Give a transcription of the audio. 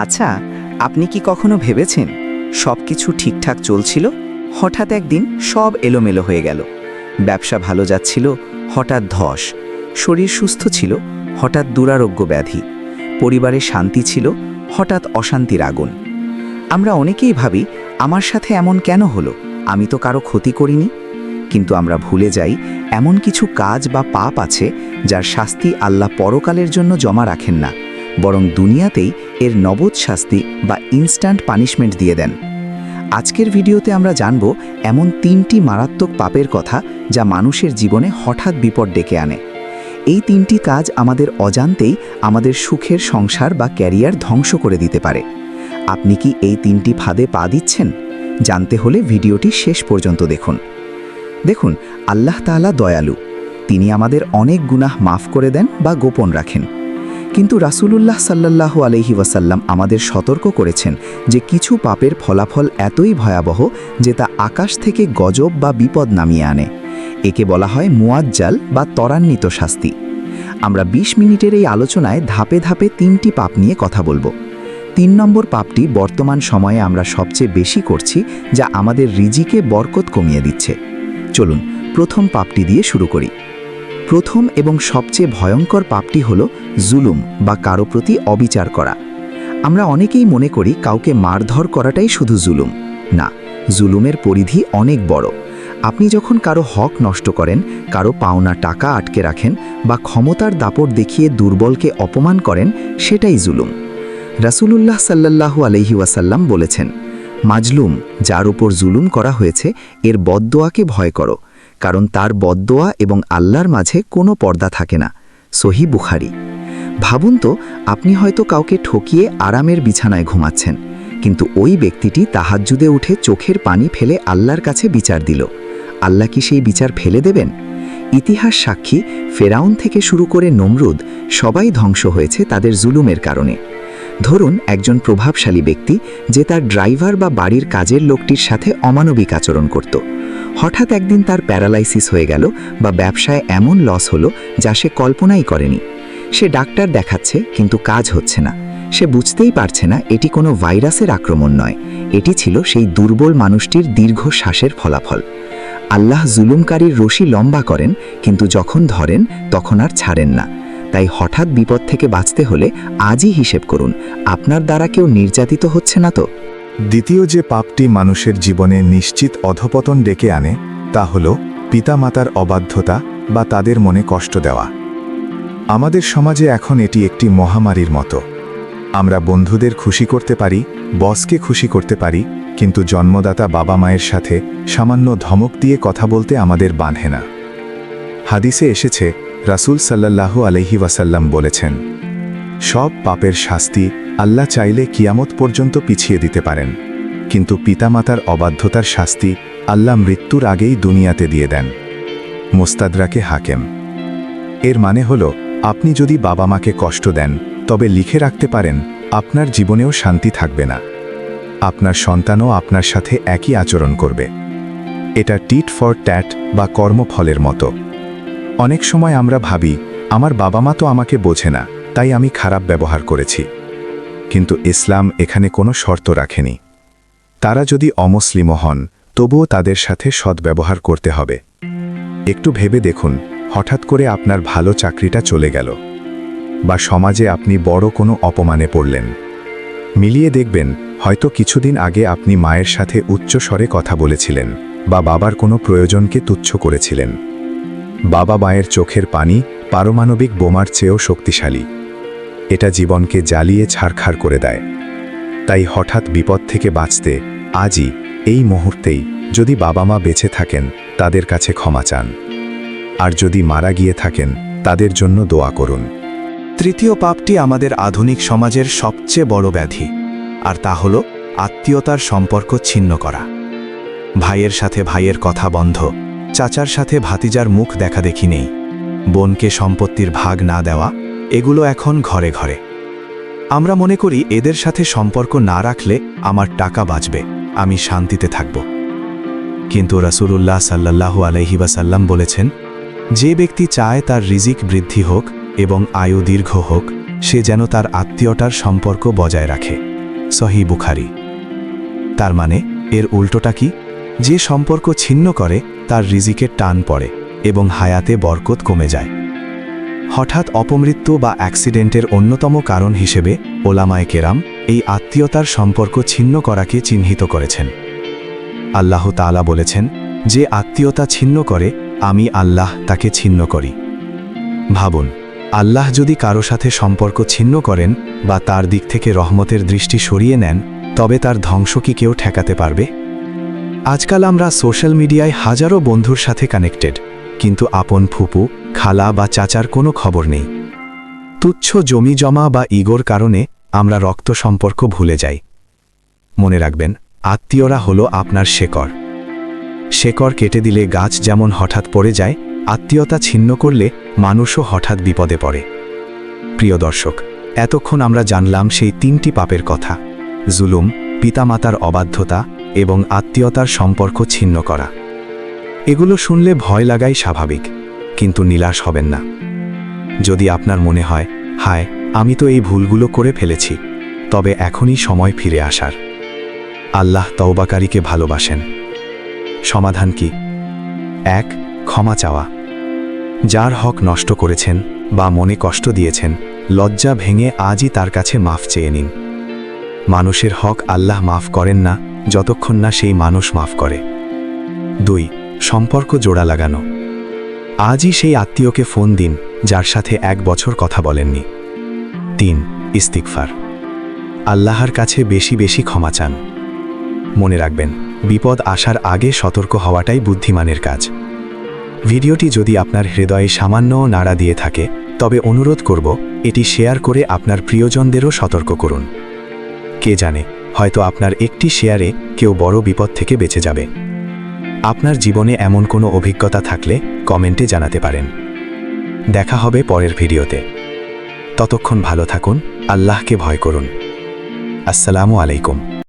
আচ্ছা আপনি কি কখনো ভেবেছেন সব কিছু ঠিকঠাক চলছিল? হঠাৎ একদিন সব এলোমেলো হয়ে গেল। ব্যবসা ভালো যাচ্ছিল, হঠাৎ ধস। শরীর সুস্থ ছিল, হঠাৎ দুরারোগ্য ব্যাধি। পরিবারে শান্তি ছিল, হঠাৎ অশান্তির আগুন। আমরা অনেকেই ভাবি, আমার সাথে এমন কেন হলো? আমি তো কারও ক্ষতি করিনি। কিন্তু আমরা ভুলে যাই, এমন কিছু কাজ বা পাপ আছে, যার শাস্তি আল্লাহ পরকালের জন্য জমা রাখেন না। বরং দুনিয়াতেই এর নবদ শাস্তি বা ইনস্ট্যান্ট পানিশমেন্ট দিয়ে দেন। আজকের ভিডিওতে আমরা জানব এমন তিনটি মারাত্মক পাপের কথা যা মানুষের জীবনে হঠাৎ বিপদ ডেকে আনে। এই তিনটি কাজ আমাদের অজান্তেই আমাদের সুখের সংসার বা ক্যারিয়ার ধ্বংস করে দিতে পারে। আপনি কি এই তিনটি ফাঁদে পা দিচ্ছেন? জানতে হলে ভিডিওটি শেষ পর্যন্ত দেখুন। দেখুন, আল্লাহ তাআলা দয়ালু। তিনি আমাদের অনেক গুনাহ মাফ করে দেন বা গোপন রাখেন। কিন্তু রাসূলুল্লাহ সাল্লাল্লাহু আলহি ওয়াসাল্লাম আমাদের সতর্ক করেছেন যে কিছু পাপের ফলাফল এতই ভয়াবহ যে তা আকাশ থেকে গজব বা বিপদ নামিয়ে আনে। একে বলা হয় মুয়াজ্জাল বা ত্বরান্বিত শাস্তি। আমরা ২০ মিনিটের এই আলোচনায় ধাপে ধাপে তিনটি পাপ নিয়ে কথা বলব। তিন নম্বর পাপটি বর্তমান সময়ে আমরা সবচেয়ে বেশি করছি যা আমাদের রিজিকে বরকত কমিয়ে দিচ্ছে। চলুন প্রথম পাপটি দিয়ে শুরু করি। প্রথম এবং সবচেয়ে ভয়ঙ্কর পাপটি হল জুলুম বা কারও প্রতি অবিচার করা। আমরা অনেকেই মনে করি কাউকে মারধর করাটাই শুধু জুলুম। না, জুলুমের পরিধি অনেক বড়। আপনি যখন কারও হক নষ্ট করেন, কারও পাওনা টাকা আটকে রাখেন বা ক্ষমতার দাপট দেখিয়ে দুর্বলকে অপমান করেন, সেটাই জুলুম। রাসূলুল্লাহ সাল্লাল্লাহু আলহি ওয়াসাল্লাম বলেছেন, মাজলুম, যার উপর জুলুম করা হয়েছে, এর বদদোয়াকে ভয় করো। কারণ তার বদদোয়া এবং আল্লাহর মাঝে কোনো পর্দা থাকে না। সহি বুখারি। ভাবুন তো, আপনি হয়তো কাউকে ঠকিয়ে আরামের বিছানায় ঘুমাচ্ছেন, কিন্তু ওই ব্যক্তিটি তাহাজ্জুদে উঠে চোখের পানি ফেলে আল্লাহর কাছে বিচার দিল। আল্লাহ কি সেই বিচার ফেলে দেবেন? ইতিহাস সাক্ষী, ফেরাউন থেকে শুরু করে নমরুদ সবাই ধ্বংস হয়েছে তাদের জুলুমের কারণে। ধরুন একজন প্রভাবশালী ব্যক্তি যে তার ড্রাইভার বা বাড়ির কাজের লোকটির সাথে অমানবিক আচরণ করত। হঠাৎ একদিন তার প্যারালাইসিস হয়ে গেল বা ব্যবসায় এমন লস হলো যা সে কল্পনাই করেনি। সে ডাক্তার দেখাচ্ছে, কিন্তু কাজ হচ্ছে না। সে বুঝতেই পারছে না, এটি কোনো ভাইরাসের আক্রমণ নয়। এটি ছিল সেই দুর্বল মানুষটির দীর্ঘ শ্বাসের ফলাফল। আল্লাহ জুলুমকারীর রশি লম্বা করেন, কিন্তু যখন ধরেন, তখন আর ছাড়েন না। তাই হঠাৎ বিপদ থেকে বাঁচতে হলে আজই হিসেব করুন, আপনার দ্বারা কেউ নির্যাতিত হচ্ছে না তো? দ্বিতীয় যে পাপটি মানুষের জীবনে নিশ্চিত অধপতন ডেকে আনে, তা হল পিতামাতার অবাধ্যতা বা তাদের মনে কষ্ট দেওয়া। আমাদের সমাজে এখন এটি একটি মহামারীর মতো। আমরা বন্ধুদের খুশি করতে পারি, বসকে খুশি করতে পারি, কিন্তু জন্মদাতা বাবা মায়ের সাথে সামান্য ধমক দিয়ে কথা বলতে আমাদের বাঁধে না। হাদিসে এসেছে, রাসূল সাল্লাল্লাহু আলহি ওয়াসাল্লাম বলেছেন, সব পাপের শাস্তি আল্লাহ চাইলে কিয়ামত পর্যন্ত পিছিয়ে দিতে পারেন। কিন্তু পিতামাতার অবাধ্যতার শাস্তি আল্লাহ মৃত্যুর আগেই দুনিয়াতে দিয়ে দেন। মোস্তাদরাকে হাকেম। এর মানে হল, আপনি যদি বাবা মাকে কষ্ট দেন, তবে লিখে রাখতে পারেন, আপনার জীবনেও শান্তি থাকবে না। আপনার সন্তানও আপনার সাথে একই আচরণ করবে। এটা টিট ফর ট্যাট বা কর্মফলের মতো। অনেক সময় আমরা ভাবি, আমার বাবা মা তো আমাকে বোঝে না, তাই আমি খারাপ ব্যবহার করেছি। কিন্তু ইসলাম এখানে কোনো শর্ত রাখেনি। তারা যদি অমুসলিমও হন, তবুও তাদের সাথে সদ্ব্যবহার করতে হবে। একটু ভেবে দেখুন, হঠাৎ করে আপনার ভালো চাকরিটা চলে গেল। বা সমাজে আপনি বড় কোনো অপমানে পড়লেন। মিলিয়ে দেখবেন, হয়তো কিছুদিন আগে আপনি মায়ের সাথে উচ্চ স্বরে কথা বলেছিলেন, বা বাবার কোনো প্রয়োজনকে তুচ্ছ করেছিলেন। বাবা মায়ের চোখের পানি পারমাণবিক বোমার চেয়েও শক্তিশালী। এটা জীবনকে জ্বালিয়ে ছাড়খাড় করে দেয়। তাই হঠাৎ বিপদ থেকে বাঁচতে আজই এই মুহূর্তেই যদি বাবা মা বেঁচে থাকেন, তাদের কাছে ক্ষমা চান। আর যদি মারা গিয়ে থাকেন, তাদের জন্য দোয়া করুন। তৃতীয় পাপটি আমাদের আধুনিক সমাজের সবচেয়ে বড় ব্যাধি, আর তা হল আত্মীয়তার সম্পর্ক ছিন্ন করা। ভাইয়ের সাথে ভাইয়ের কথা বন্ধ, চাচার সাথে ভাতিজার মুখ দেখা দেখি নেই, বোনকে সম্পত্তির ভাগ না দেওয়া এগুলো এখন ঘরে ঘরে। আমরা মনে করি এদের সাথে সম্পর্ক না রাখলে আমার টাকা বাঁচবে, আমি শান্তিতে থাকব। কিন্তু রাসূলুল্লাহ সাল্লাল্লাহু আলাইহি ওয়াসাল্লাম বলেছেন, যে ব্যক্তি চায় তার রিজিক বৃদ্ধি হোক এবং আয়ু দীর্ঘ হোক, সে যেন তার আত্মীয়টার সম্পর্ক বজায় রাখে। সহি বুখারি। তার মানে এর উল্টোটা কি? যে সম্পর্ক ছিন্ন করে, তার রিজিকের টান পড়ে এবং হায়াতে বরকত কমে যায়। হঠাৎ অপমৃত্যু বা অ্যাক্সিডেন্টের অন্যতম কারণ হিসেবে ওলামায় কেরাম এই আত্মীয়তার সম্পর্ক ছিন্ন করাকে চিহ্নিত করেছেন। আল্লাহ তাআলা বলেছেন, যে আত্মীয়তা ছিন্ন করে, আমি আল্লাহ তাকে ছিন্ন করি। ভাবুন, আল্লাহ যদি কারও সাথে সম্পর্ক ছিন্ন করেন বা তার দিক থেকে রহমতের দৃষ্টি সরিয়ে নেন, তবে তার ধ্বংস কি কেউ ঠেকাতে পারবে? আজকাল আমরা সোশ্যাল মিডিয়ায় হাজারো বন্ধুর সাথে কানেক্টেড। কিন্তু আপন ফুপু, খালা বা চাচার কোনো খবর নেই। তুচ্ছ জমি জমা বা ইগোর কারণে আমরা রক্ত সম্পর্ক ভুলে যাই। মনে রাখবেন, আত্মীয়রা হলো আপনার শেকড় শেকড় কেটে দিলে গাছ যেমন হঠাৎ পড়ে যায়, আত্মীয়তা ছিন্ন করলে মানুষও হঠাৎ বিপদে পড়ে। প্রিয় দর্শক, এতক্ষণ আমরা জানলাম সেই তিনটি পাপের কথা। জুলুম, পিতামাতার অবাধ্যতা এবং আত্মীয়তার সম্পর্ক ছিন্ন করা। এগুলো শুনলে ভয় লাগাই স্বাভাবিক, কিন্তু নিলাশ হবেন না। যদি আপনার মনে হয়, হায়, আমি তো এই ভুলগুলো করে ফেলেছি, তবে এখনই সময় ফিরে আসার। আল্লাহ তওবাকারীকে ভালোবাসেন। সমাধান কি? এক, ক্ষমা চাওয়া। যার হক নষ্ট করেছেন বা মনে কষ্ট দিয়েছেন, লজ্জা ভেঙে আজই তার কাছে মাফ চেয়ে নিন। মানুষের হক আল্লাহ মাফ করেন না, যতক্ষণ না সেই মানুষ মাফ করে। দুই সম্পর্ক জোড়া লাগানো। আজই সেই আত্মীয়কে ফোন দিন, যার সাথে এক বছর কথা বলেননি। তিন ইস্তিকফার আল্লাহর কাছে বেশি বেশি ক্ষমা চান। মনে রাখবেন, বিপদ আসার আগে সতর্ক হওয়াটাই বুদ্ধিমানের কাজ। ভিডিওটি যদি আপনার হৃদয়ে সামান্যও নাড়া দিয়ে থাকে, তবে অনুরোধ করব, এটি শেয়ার করে আপনার প্রিয়জনদেরও সতর্ক করুন। কে জানে, হয়তো আপনার একটি শেয়ারে কেউ বড় বিপদ থেকে বেঁচে যাবে। আপনার জীবনে এমন কোনো অভিজ্ঞতা থাকলে কমেন্টে জানাতে পারেন। দেখা হবে পরের ভিডিওতে। ততক্ষণ ভালো থাকুন, আল্লাহকে ভয় করুন। আসসালামু আলাইকুম।